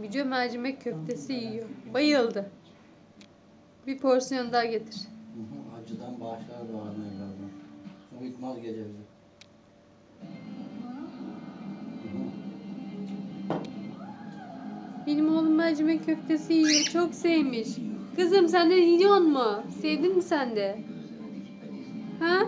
Müce mercimek köftesi yiyor. Bayıldı. Bir porsiyon daha getir. Acıdan bağışlar da var evladım. Uyutmaz gece bizi. Benim oğlum mercimek köftesi yiyor. Çok sevmiş. Kızım sen de yiyor mu? Sevdin mi sen de? Ha?